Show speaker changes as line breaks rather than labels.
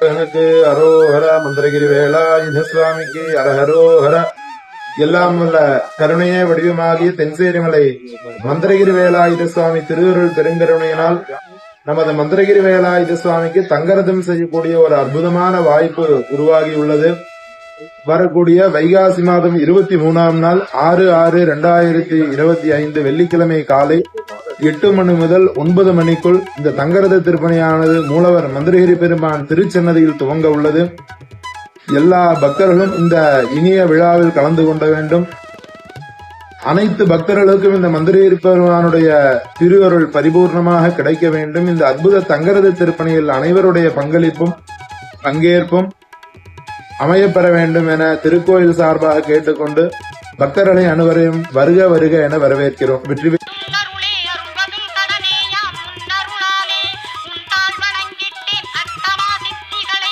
எனக்கு அரோஹர மந்திரகிரி வேளா யுதசுவாமிக்கு அரஹரோஹர. எல்லாம் வல்ல கருணையே வடிவமாகிய தென்சேரிமலை மந்திரகிரி வேலாயுத சுவாமி திருவருள் பெருங்கருணையினால் நமது மந்திரகிரி வேலாயுத சுவாமிக்கு தங்கரதம் செய்யக்கூடிய ஒரு அற்புதமான வாய்ப்பு உருவாகி உள்ளது. வரக்கூடிய வைகாசி மாதம் இருபத்தி மூணாம் நாள் ஆறு ஆறு இரண்டாயிரத்தி இருபத்தி ஐந்து வெள்ளிக்கிழமை காலை எட்டு மணி முதல் ஒன்பது மணிக்குள் இந்த தங்கரத திருப்பணியானது மூலவர் மந்திரகிரி பெருமான் திருச்சன்னதியில் துவங்க உள்ளது. எல்லா பக்தர்களும் இந்த இனிய விழாவில் கலந்து கொள்ள வேண்டும். அனைத்து பக்தர்களுக்கும் இந்த மந்திரகிரி பெருமானுடைய திருவருள் பரிபூர்ணமாக கிடைக்க வேண்டும். இந்த அற்புத தங்கரத திருப்பணியில் அனைவருடைய பங்களிப்பும் பங்கேற்பும் அமையப்பெற வேண்டும் என திருக்கோயில் சார்பாக கேட்டுக்கொண்டு பக்தர்களை அனைவரையும் வருக வருக என வரவேற்கிறோம். வெற்றி